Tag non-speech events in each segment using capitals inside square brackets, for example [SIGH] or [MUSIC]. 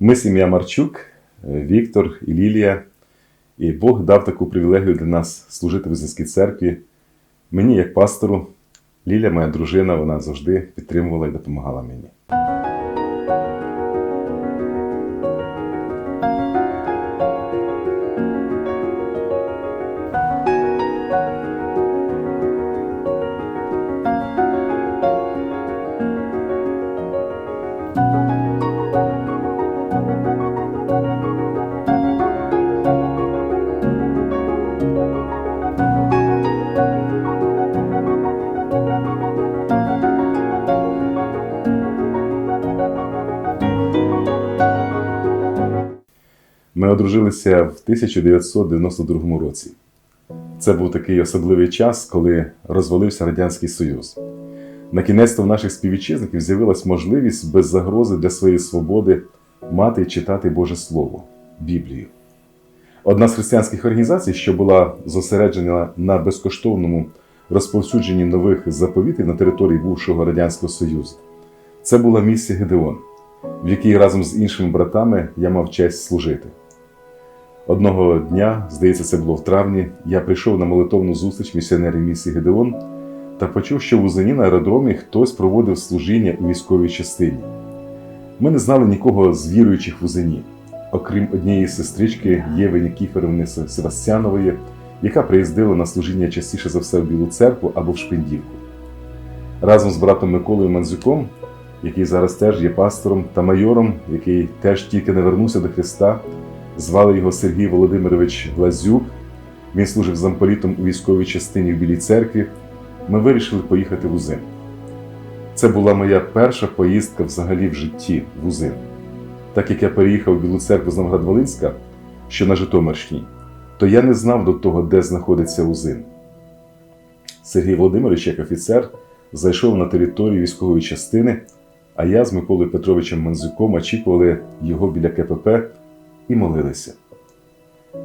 Ми сім'я Марчук, е, Віктор і Лілія. І Бог дав таку привілегію для нас служити в Визинській церкві. Мені, як пастору, Ліля, моя дружина, вона завжди підтримувала і допомагала мені. Ми одружилися в 1992 році. Це був такий особливий час, коли розвалився Радянський Союз. На кінець в наших співвітчизників з'явилась можливість без загрози для своєї свободи мати і читати Боже Слово Біблію. Одна з християнських організацій, що була зосереджена на безкоштовному розповсюдженні нових заповітів на території бувшого Радянського Союзу, це була місія Гедеон, в якій разом з іншими братами я мав честь служити. Одного дня, здається, це було в травні, я прийшов на молитовну зустріч місіонерів місії Гедеон та почув, що в Узині на аеродромі хтось проводив служіння у військовій частині. Ми не знали нікого з віруючих в Узині, окрім однієї сестрички Єви Нікіфоровни Севастянової, яка приїздила на служіння частіше за все в Білу церкву або в Шпиндівку. Разом з братом Миколою Манзюком, який зараз теж є пастором, та майором, який теж тільки не вернувся до Христа, звали його Сергій Володимирович Глазюк. Він служив замполітом у військовій частині в Білій церкві. Ми вирішили поїхати в Узин. Це була моя перша поїздка взагалі в житті в Узин. Так як я переїхав в Білу церкву з Новград-Волинська, що на Житомирщині, то я не знав до того, де знаходиться Узин. Сергій Володимирович, як офіцер, зайшов на територію військової частини, а я з Миколою Петровичем Манзюком очікували його біля КПП і молилися.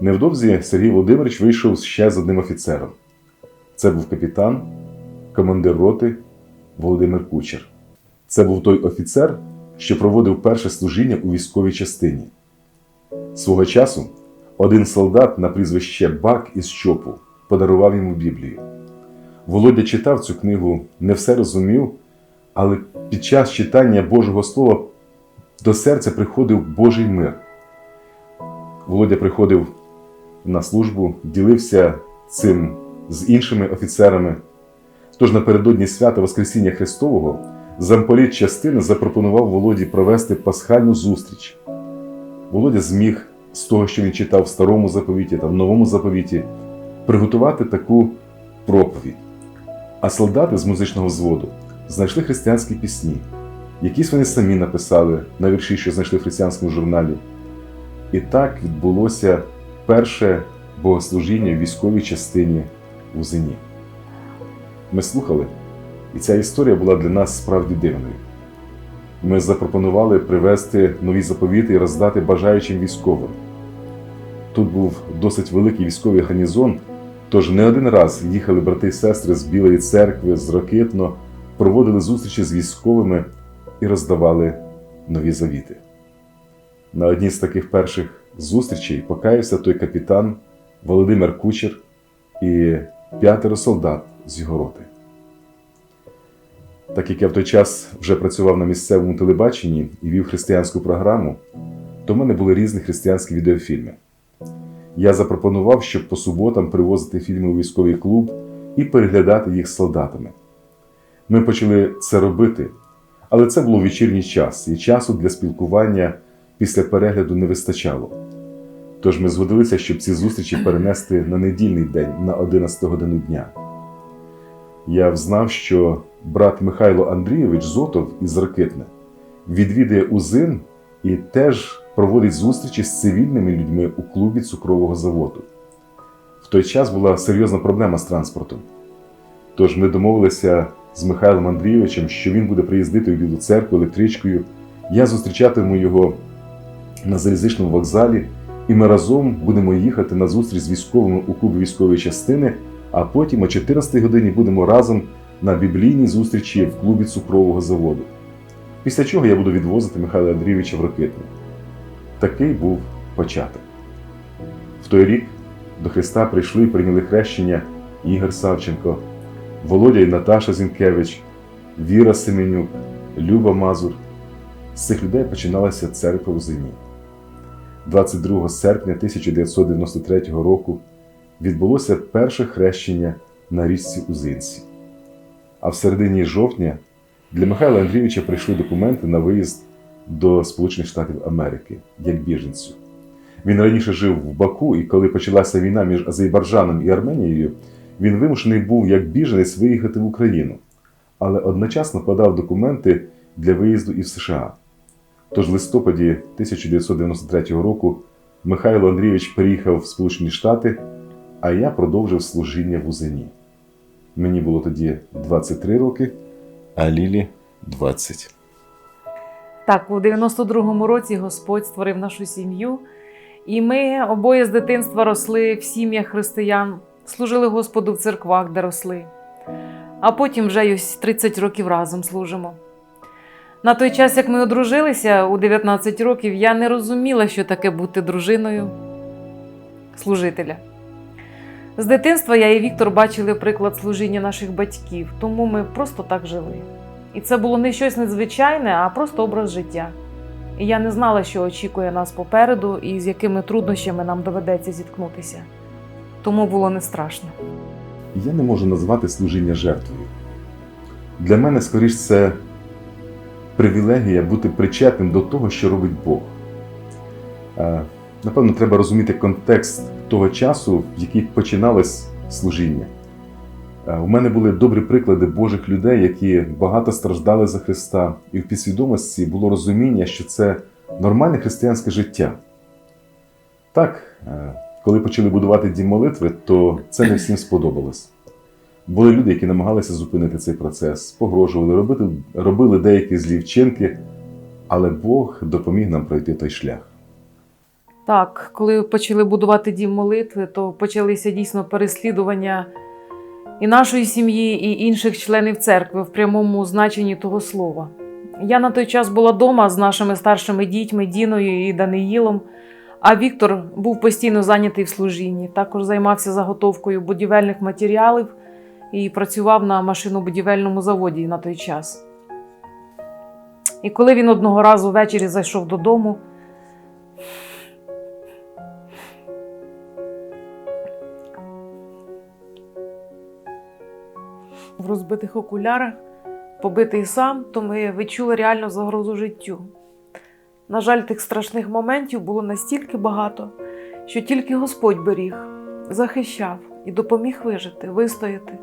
Невдовзі Сергій Володимирович вийшов ще з одним офіцером. Це був капітан, командир роти Володимир Кучер. Це був той офіцер, що проводив перше служіння у військовій частині. Свого часу один солдат на прізвище Бак із Чопу подарував йому Біблію. Володя читав цю книгу, не все розумів, але під час читання Божого Слова до серця приходив Божий мир. Володя приходив на службу, ділився цим з іншими офіцерами. Тож напередодні свята Воскресіння Христового замполіт частини запропонував Володі провести пасхальну зустріч. Володя зміг з того, що він читав в старому заповіті та в новому заповіті, приготувати таку проповідь. А солдати з музичного взводу знайшли християнські пісні, якісь вони самі написали на вірші, що знайшли в християнському журналі. І так відбулося перше богослужіння в військовій частині у Зині. Ми слухали, і ця історія була для нас справді дивною. Ми запропонували привезти нові заповіти і роздати бажаючим військовим. Тут був досить великий військовий гарнізон, тож не один раз їхали брати і сестри з Білої церкви, з Рокитно, проводили зустрічі з військовими і роздавали нові завіти. На одній з таких перших зустрічей покаявся той капітан Володимир Кучер і п'ятеро солдат з його роти. Так як я в той час вже працював на місцевому телебаченні і вів християнську програму, то в мене були різні християнські відеофільми. Я запропонував, щоб по суботам привозити фільми у військовий клуб і переглядати їх з солдатами. Ми почали це робити, але це було вечірній час, і часу для спілкування після перегляду не вистачало. Тож ми згодилися, щоб ці зустрічі перенести на недільний день на 11 годину дня. Я взнав, що брат Михайло Андрійович Зотов із Ракитне відвідує Узин і теж проводить зустрічі з цивільними людьми у клубі цукрового заводу. В той час була серйозна проблема з транспортом. Тож ми домовилися з Михайлом Андрійовичем, що він буде приїздити Білу церкву електричкою. Я зустрічатиму його на залізничному вокзалі, і ми разом будемо їхати на зустріч з військовими у клубі військової частини, а потім о 14 годині будемо разом на біблійній зустрічі в клубі цукрового заводу. Після чого я буду відвозити Михайла Андрійовича в Рокитне. такий був початок. В той рік до Христа прийшли і прийняли хрещення Ігор Савченко, Володя і Наташа Зінкевич, Віра Семенюк, Люба Мазур. З цих людей починалася церква у зимі. 22 серпня 1993 року відбулося перше хрещення на річці Узинці. А в середині жовтня для Михайла Андрійовича прийшли документи на виїзд до Сполучених Штатів Америки як біженцю. Він раніше жив в Баку, і коли почалася війна між Азербайджаном і Арменією, він вимушений був як біженець виїхати в Україну, але одночасно подав документи для виїзду і в США. Тож в листопаді 1993 року Михайло Андрійович переїхав в Сполучені Штати, а я продовжив служіння в Узині. Мені було тоді 23 роки, а Лілі 20. Так, у 92-му році Господь створив нашу сім'ю, і ми обоє з дитинства росли в сім'ях християн, служили Господу в церквах, де росли. А потім вже ось 30 років разом служимо. На той час, як ми одружилися у 19 років, я не розуміла, що таке бути дружиною служителя. З дитинства я і Віктор бачили приклад служіння наших батьків, тому ми просто так жили. І це було не щось незвичайне, а просто образ життя. І я не знала, що очікує нас попереду і з якими труднощами нам доведеться зіткнутися. Тому було не страшно. Я не можу назвати служіння жертвою. Для мене, скоріш, це привілегія бути причетним до того, що робить Бог. Е, Напевно, треба розуміти контекст того часу, в який починалось служіння. Е, У мене були добрі приклади Божих людей, які багато страждали за Христа, і в підсвідомості було розуміння, що це нормальне християнське життя. Так, е, коли почали будувати дім молитви, то це не всім сподобалось. Були люди, які намагалися зупинити цей процес, погрожували, робити, робили деякі злі вчинки, але Бог допоміг нам пройти той шлях. Так, коли почали будувати дім молитви, то почалися дійсно переслідування і нашої сім'ї, і інших членів церкви в прямому значенні того слова. Я на той час була вдома з нашими старшими дітьми Діною і Даниїлом, а Віктор був постійно зайнятий в служінні. Також займався заготовкою будівельних матеріалів і працював на машинобудівельному заводі на той час. І коли він одного разу ввечері зайшов додому, в розбитих окулярах, побитий сам, то ми відчули реальну загрозу життю. На жаль, тих страшних моментів було настільки багато, що тільки Господь беріг, захищав і допоміг вижити, вистояти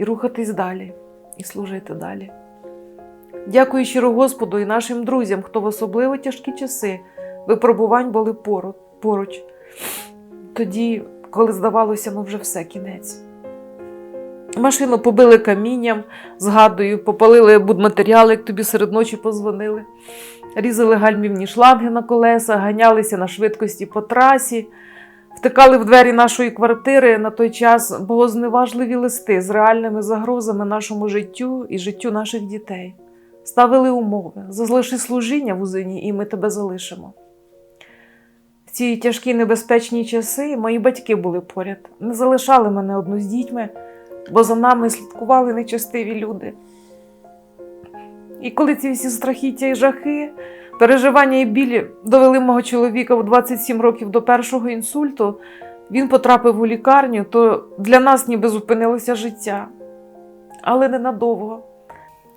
і рухатись далі, і служити далі. Дякую щиро Господу і нашим друзям, хто в особливо тяжкі часи випробувань були поруч. Тоді, коли здавалося, ну вже все кінець. Машину побили камінням, згадую, попалили будматеріали, як тобі серед ночі позвонили, різали гальмівні шланги на колеса, ганялися на швидкості по трасі, втикали в двері нашої квартири на той час богозневажливі листи з реальними загрозами нашому життю і життю наших дітей. Ставили умови, залиши служіння в узині, і ми тебе залишимо. В ці тяжкі небезпечні часи мої батьки були поряд, не залишали мене одну з дітьми бо за нами слідкували нечестиві люди. І коли ці всі страхіття і жахи, переживання і білі довели мого чоловіка в 27 років до першого інсульту, він потрапив у лікарню, то для нас ніби зупинилося життя. Але ненадовго,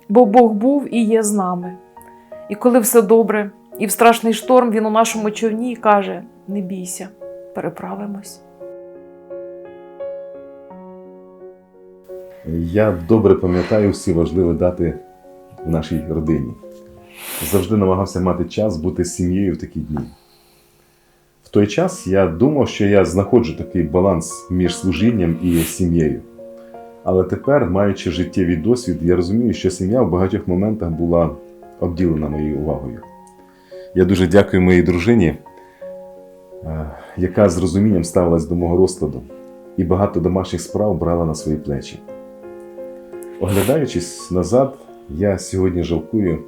бо Бог був і є з нами. І коли все добре, і в страшний шторм він у нашому човні каже: не бійся, переправимось. Я добре пам'ятаю всі важливі дати в нашій родині. Завжди намагався мати час бути з сім'єю в такі дні. В той час я думав, що я знаходжу такий баланс між служінням і сім'єю. Але тепер, маючи життєвий досвід, я розумію, що сім'я в багатьох моментах була обділена моєю увагою. Я дуже дякую моїй дружині, е, яка з розумінням ставилась до мого розкладу і багато домашніх справ брала на свої плечі. Оглядаючись назад, я сьогодні жалкую,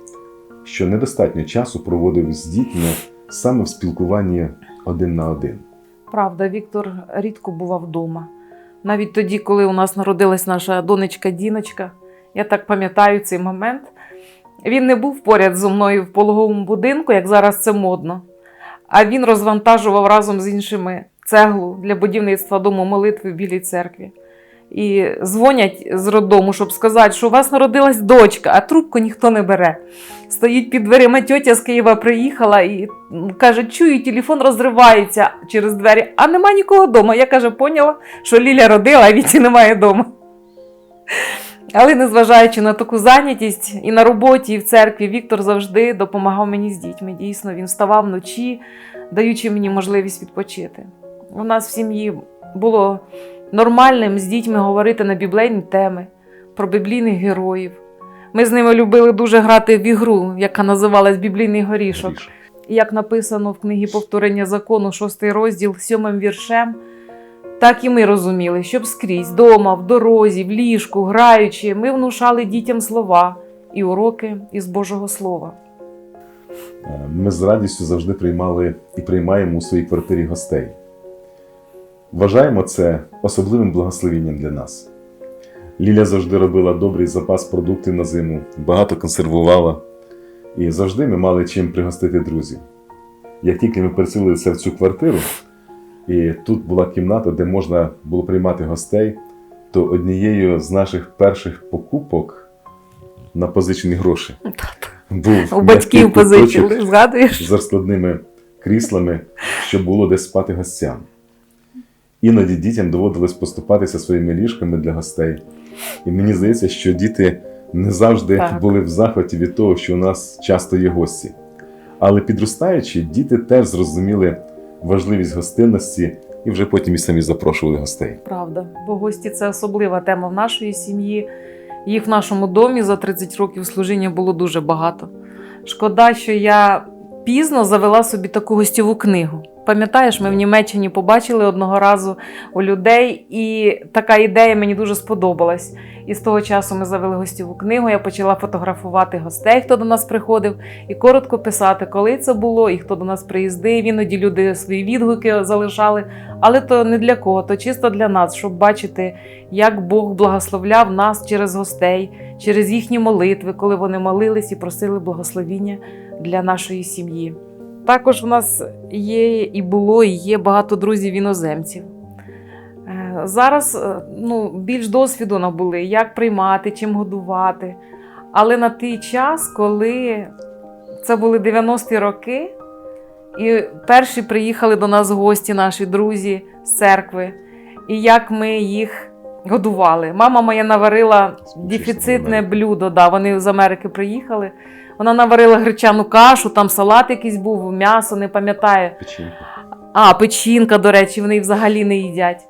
що недостатньо часу проводив з дітьми саме в спілкуванні один на один. Правда, Віктор рідко бував вдома. Навіть тоді, коли у нас народилась наша донечка Діночка, я так пам'ятаю цей момент. Він не був поряд зі мною в пологовому будинку, як зараз це модно. А він розвантажував разом з іншими цеглу для будівництва дому молитви в Білій церкві. І дзвонять з роддому, щоб сказати, що у вас народилась дочка, а трубку ніхто не бере. Стоїть під дверима тьотя з Києва приїхала і каже: чую, телефон розривається через двері, а нема нікого вдома. Я каже, поняла, що Ліля родила, а Віті немає вдома. Але незважаючи на таку зайнятість і на роботі, і в церкві, Віктор завжди допомагав мені з дітьми. Дійсно, він вставав вночі, даючи мені можливість відпочити. У нас в сім'ї було нормальним з дітьми говорити на біблейні теми, про біблійних героїв. Ми з ними любили дуже грати в ігру, яка називалась Біблійний горішок. І Як написано в книгі Повторення закону, шостий розділ, сьомим віршем, так і ми розуміли, щоб скрізь, дома, в дорозі, в ліжку, граючи, ми внушали дітям слова і уроки із Божого Слова. Е, Ми з радістю завжди приймали і приймаємо у своїй квартирі гостей. Вважаємо це особливим благословенням для нас. Ліля завжди робила добрий запас продуктів на зиму, багато консервувала, і завжди ми мали чим пригостити друзів. Як тільки ми переселилися в цю квартиру, і тут була кімната, де можна було приймати гостей, то однією з наших перших покупок на позичені гроші був У батьків позичили, згадуєш? з розкладними кріслами, щоб було де спати гостям. Іноді дітям доводилось поступатися своїми ліжками для гостей. І мені здається, що діти не завжди Так. були в захваті від того, що у нас часто є гості. Але підростаючи, діти теж зрозуміли важливість гостинності і вже потім і самі запрошували гостей. Правда, бо гості це особлива тема в нашої сім'ї. Їх в нашому домі за 30 років служіння було дуже багато. Шкода, що я пізно завела собі таку гостьову книгу. Пам'ятаєш, ми в Німеччині побачили одного разу у людей, і така ідея мені дуже сподобалась. І з того часу ми завели гостьову книгу. Я почала фотографувати гостей, хто до нас приходив, і коротко писати, коли це було і хто до нас приїздив. Іноді люди свої відгуки залишали. Але то не для кого, то чисто для нас, щоб бачити, як Бог благословляв нас через гостей, через їхні молитви, коли вони молились і просили благословіння для нашої сім'ї. Також у нас є і було, і є багато друзів іноземців. Е, Зараз е, ну, більш досвіду набули, як приймати, чим годувати. Але на той час, коли це були 90-ті роки, і перші приїхали до нас гості, наші друзі з церкви, і як ми їх годували. Мама моя наварила дефіцитне блюдо. Да, вони з Америки приїхали. Вона наварила гречану кашу, там салат якийсь був, м'ясо, не пам'ятаю. Печінка. А, печінка, до речі, вони взагалі не їдять.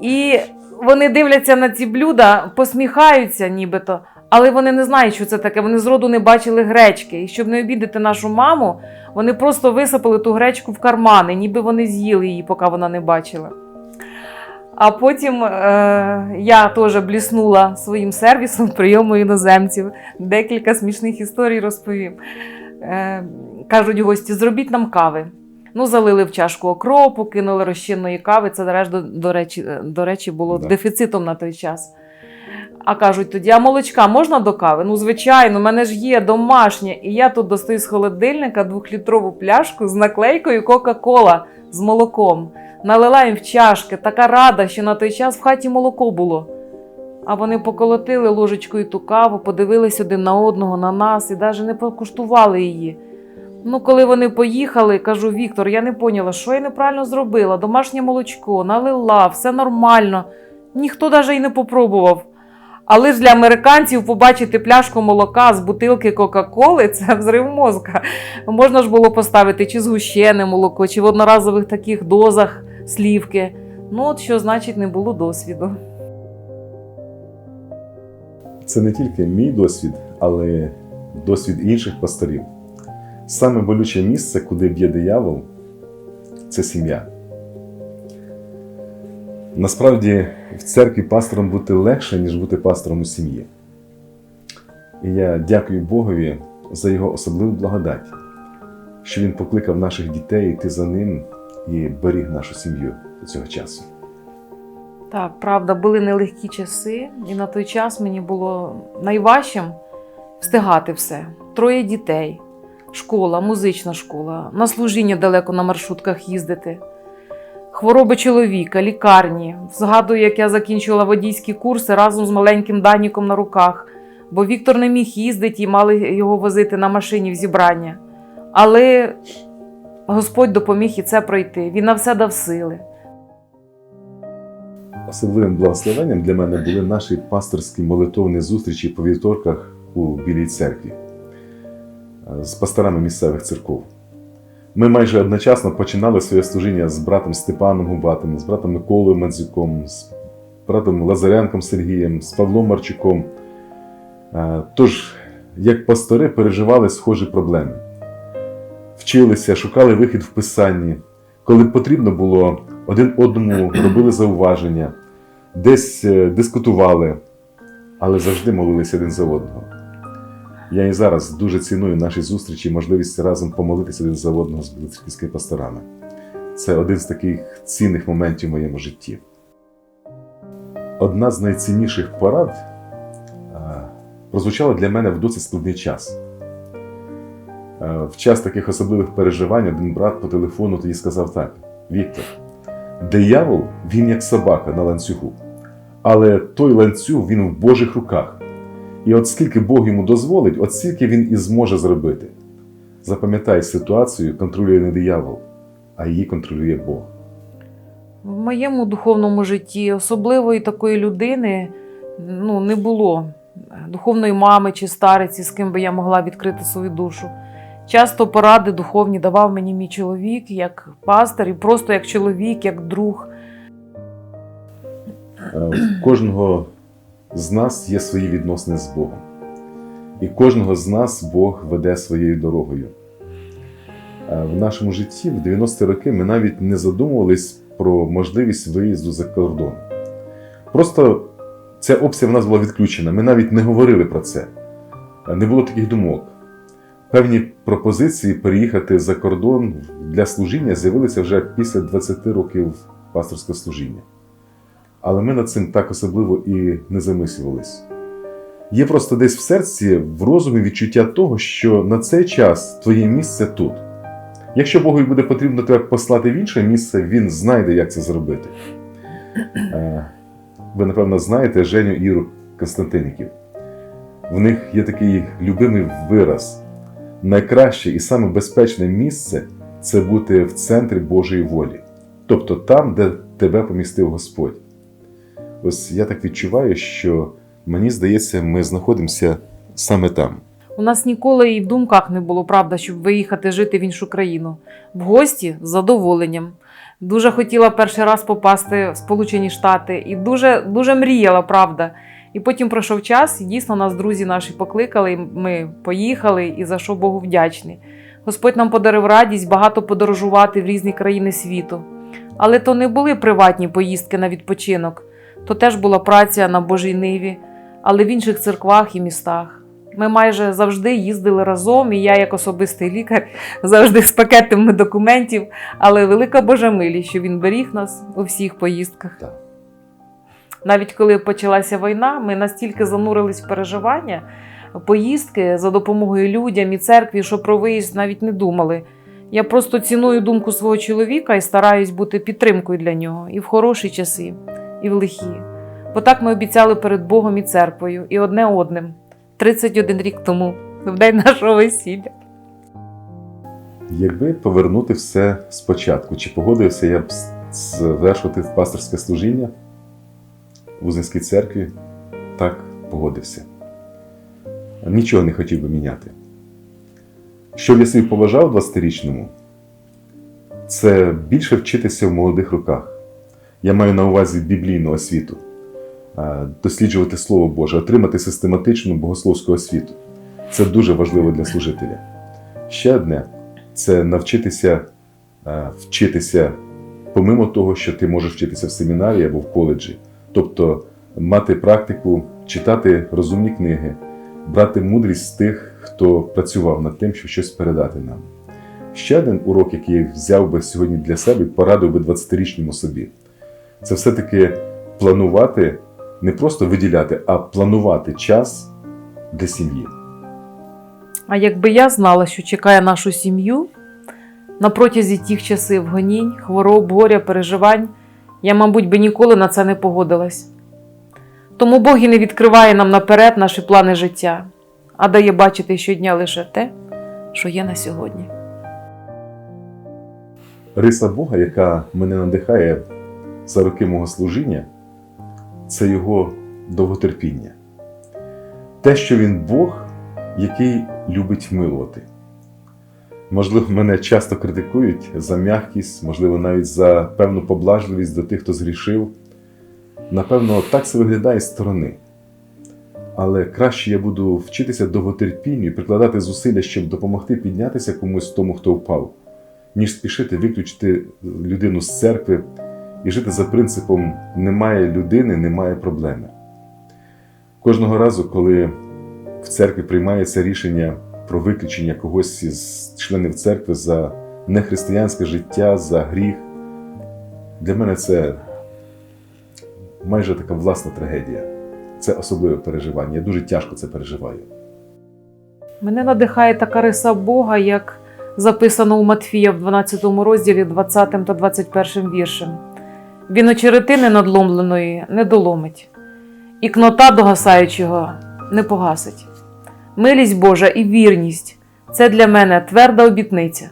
І вони дивляться на ці блюда, посміхаються нібито, але вони не знають, що це таке. Вони зроду не бачили гречки. І щоб не обідати нашу маму, вони просто висипали ту гречку в кармани, ніби вони з'їли її, поки вона не бачила. А потім е, я теж бліснула своїм сервісом прийому іноземців. Декілька смішних історій розповім. Е, кажуть гості, зробіть нам кави. Ну, залили в чашку окропу, кинули розчинної кави. Це, нарешті, до, до, речі, е, до речі, було Да. дефіцитом на той час. А кажуть тоді, а молочка можна до кави? Ну, звичайно, в мене ж є домашнє. І я тут достаю з холодильника двохлітрову пляшку з наклейкою Кока-Кола з молоком. Налила їм в чашки, така рада, що на той час в хаті молоко було. А вони поколотили ложечкою ту каву, подивились один на одного, на нас і навіть не покуштували її. Ну, коли вони поїхали, кажу, Віктор, я не поняла, що я неправильно зробила. Домашнє молочко, налила, все нормально. Ніхто навіть і не попробував. Але ж для американців побачити пляшку молока з бутилки Кока-Коли це взрив мозка. Можна ж було поставити чи згущене молоко, чи в одноразових таких дозах слівки. Ну, от що значить не було досвіду. Це не тільки мій досвід, але досвід інших пасторів. Саме болюче місце, куди б'є диявол, це сім'я. Насправді в церкві пастором бути легше, ніж бути пастором у сім'ї. І я дякую Богові за його особливу благодать, що він покликав наших дітей йти за ним і беріг нашу сім'ю до цього часу. Так, правда, були нелегкі часи, і на той час мені було найважчим встигати все. Троє дітей, школа, музична школа, на служіння далеко на маршрутках їздити, хвороби чоловіка, лікарні. Згадую, як я закінчувала водійські курси разом з маленьким Даніком на руках, бо Віктор не міг їздити і мали його возити на машині в зібрання. Але Господь допоміг і це пройти. Він на все дав сили. Особливим благословенням для мене були наші пасторські молитовні зустрічі по вівторках у Білій церкві е, з пасторами місцевих церков. Ми майже одночасно починали своє служіння з братом Степаном Губатим, з братом Миколою Мандзюком, з братом Лазаренком Сергієм, з Павлом Марчуком. Е, Тож, як пастори, переживали схожі проблеми. Вчилися, шукали вихід в писанні. Коли потрібно було, один одному робили зауваження, десь е, дискутували, але завжди молилися один за одного. Я і зараз дуже ціную наші зустрічі, і можливість разом помолитися один за одного з білоцерківськими пасторами. Це один з таких цінних моментів в моєму житті. Одна з найцінніших порад е, прозвучала для мене в досить складний час. Е, В час таких особливих переживань один брат по телефону тоді сказав так: Віктор, диявол він як собака на ланцюгу, але той ланцюг він в Божих руках. І от скільки Бог йому дозволить, от стільки він і зможе зробити. Запам'ятай ситуацію, контролює не диявол, а її контролює Бог. В моєму духовному житті особливої такої людини ну, не було. Духовної мами чи стариці, з ким би я могла відкрити свою душу. Часто поради духовні давав мені мій чоловік як пастор, і просто як чоловік, як друг. Е, кожного з нас є свої відносини з Богом. І кожного з нас Бог веде своєю дорогою. Е, В нашому житті в 90-ті роки ми навіть не задумувались про можливість виїзду за кордон. Просто ця опція в нас була відключена. Ми навіть не говорили про це. Е, Не було таких думок. Певні пропозиції переїхати за кордон для служіння з'явилися вже після 20 років пасторського служіння. Але ми над цим так особливо і не замислювались. Є просто десь в серці, в розумі відчуття того, що на цей час твоє місце тут. Якщо Богу буде потрібно тебе послати в інше місце, він знайде, як це зробити. Е, Ви, напевно, знаєте Женю Іру Константиніків. В них є такий любимий вираз: найкраще і саме безпечне місце це бути в центрі Божої волі, тобто там, де тебе помістив Господь. Ось я так відчуваю, що мені здається, ми знаходимося саме там. У нас ніколи і в думках не було правда, щоб виїхати жити в іншу країну. В гості з задоволенням. Дуже хотіла перший раз попасти в Сполучені Штати і дуже, дуже мріяла, правда. І потім пройшов час, і дійсно нас друзі наші покликали, і ми поїхали, і за що Богу вдячні. Господь нам подарив радість багато подорожувати в різні країни світу. Але то не були приватні поїздки на відпочинок, то теж була праця на Божій ниві, але в інших церквах і містах. Ми майже завжди їздили разом, і я, як особистий лікар, [LAUGHS] завжди з пакетами документів, але велика Божа милість, що він беріг нас у всіх поїздках. Навіть коли почалася війна, ми настільки занурились в переживання, поїздки за допомогою людям і церкві, що про виїзд навіть не думали. Я просто ціную думку свого чоловіка і стараюсь бути підтримкою для нього і в хороші часи, і в лихі. Бо так ми обіцяли перед Богом і церквою, і одне одним 31 рік тому, в день нашого весілля. Якби повернути все спочатку, чи погодився я б звершувати пасторське служіння Узинській церкві? Так, погодився. Нічого не хотів би міняти. Що я собі побажав 20-річному, це більше вчитися в молодих роках. Я маю на увазі біблійну освіту, е, досліджувати Слово Боже, отримати систематичну богословську освіту. Це дуже важливо для служителя. Ще одне це навчитися е, вчитися, помимо того, що ти можеш вчитися в семінарі або в коледжі, тобто мати практику, читати розумні книги, брати мудрість з тих, хто працював над тим, щоб щось передати нам. ще один урок, який я взяв би сьогодні для себе порадив би 20-річному собі. Це все-таки планувати, не просто виділяти, а планувати час для сім'ї. А якби я знала, що чекає нашу сім'ю на протязі тих часів гонінь, хвороб, горя, переживань, я, мабуть, би ніколи на це не погодилась. Тому Бог і не відкриває нам наперед наші плани життя, а дає бачити щодня лише те, що є на сьогодні. Риса Бога, яка мене надихає за роки мого служіння, це його довготерпіння. Те, що він Бог, який любить милувати. Можливо, мене часто критикують за м'якість, можливо, навіть за певну поблажливість до тих, хто згрішив. Напевно, так це виглядає з сторони. Але краще я буду вчитися довготерпінню і прикладати зусилля, щоб допомогти піднятися комусь тому, хто впав, ніж спішити виключити людину з церкви і жити за принципом немає людини, немає проблеми. Кожного разу, коли в церкві приймається рішення про виключення когось із членів церкви за нехристиянське життя, за гріх, для мене це майже така власна трагедія. Це особливе переживання. Я дуже тяжко це переживаю. Мене надихає така риса Бога, як записано у Матфія в 12 розділі 20 та 21 віршем. Він очеретини надломленої не доломить, і кнота догасаючого не погасить. Милість Божа і вірність це для мене тверда обітниця.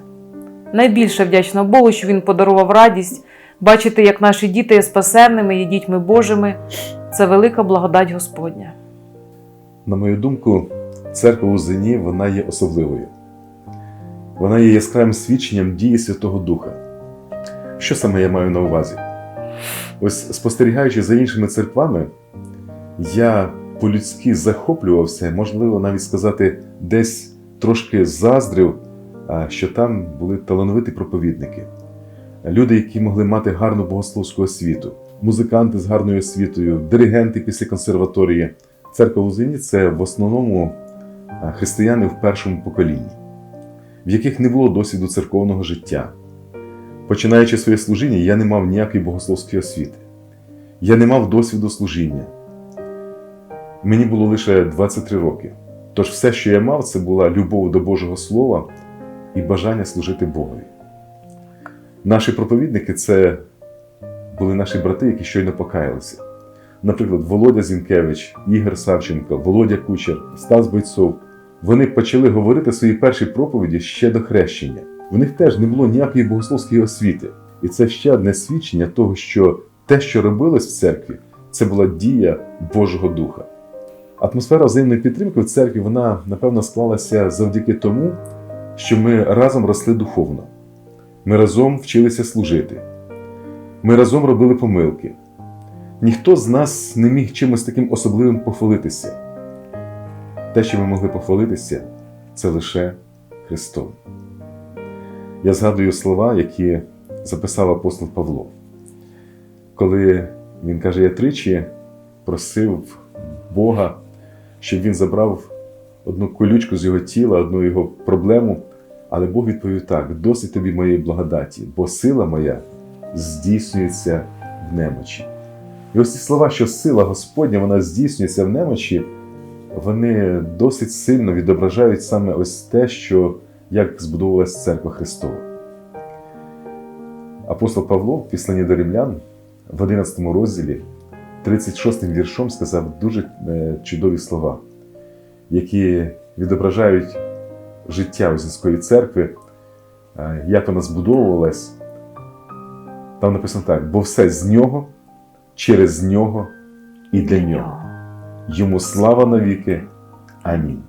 Найбільше вдячна Богу, що Він подарував радість бачити, як наші діти є спасенними, є дітьми Божими. Це велика благодать Господня. На мою думку, церква у Зені вона є особливою. Вона є яскравим свідченням дії Святого Духа. Що саме я маю на увазі? Ось спостерігаючи за іншими церквами, я по-людськи захоплювався, можливо, навіть сказати, десь трошки заздрив, що там були талановиті проповідники, люди, які могли мати гарну богословську освіту, музиканти з гарною освітою, диригенти після консерваторії. Церква у Зені це в основному християни в першому поколінні, в яких не було досвіду церковного життя. Починаючи своє служіння, я не мав ніякої богословської освіти. Я не мав досвіду служіння. Мені було лише 23 роки. Тож все, що я мав, це була любов до Божого Слова і бажання служити Богові. Наші проповідники це були наші брати, які щойно покаялися. Наприклад, Володя Зінкевич, Ігор Савченко, Володя Кучер, Стас Бойцов. Вони почали говорити свої перші проповіді ще до хрещення. В них теж не було ніякої богословської освіти. І це ще одне свідчення того, що те, що робилось в церкві, це була дія Божого Духа. Атмосфера взаємної підтримки в церкві, вона, напевно, склалася завдяки тому, що ми разом росли духовно. Ми разом вчилися служити. Ми разом робили помилки. Ніхто з нас не міг чимось таким особливим похвалитися. Те, що ми могли похвалитися, це лише Христом. Я згадую слова, які записав апостол Павло, коли він каже: Я тричі просив Бога, щоб він забрав одну колючку з його тіла, одну його проблему. Але Бог відповів так: досить тобі моєї благодаті, бо сила моя здійснюється в немочі. І ось ці слова, що сила Господня вона здійснюється в немочі, вони досить сильно відображають саме ось те, що як збудовувалася церква Христова. Апостол Павло в післанні до римлян в 11 розділі 36 віршом сказав дуже е, чудові слова, які відображають життя Узінської церкви, е, як вона збудовувалась. Там написано так: бо все з нього, через нього і для нього. Йому слава навіки. Амінь.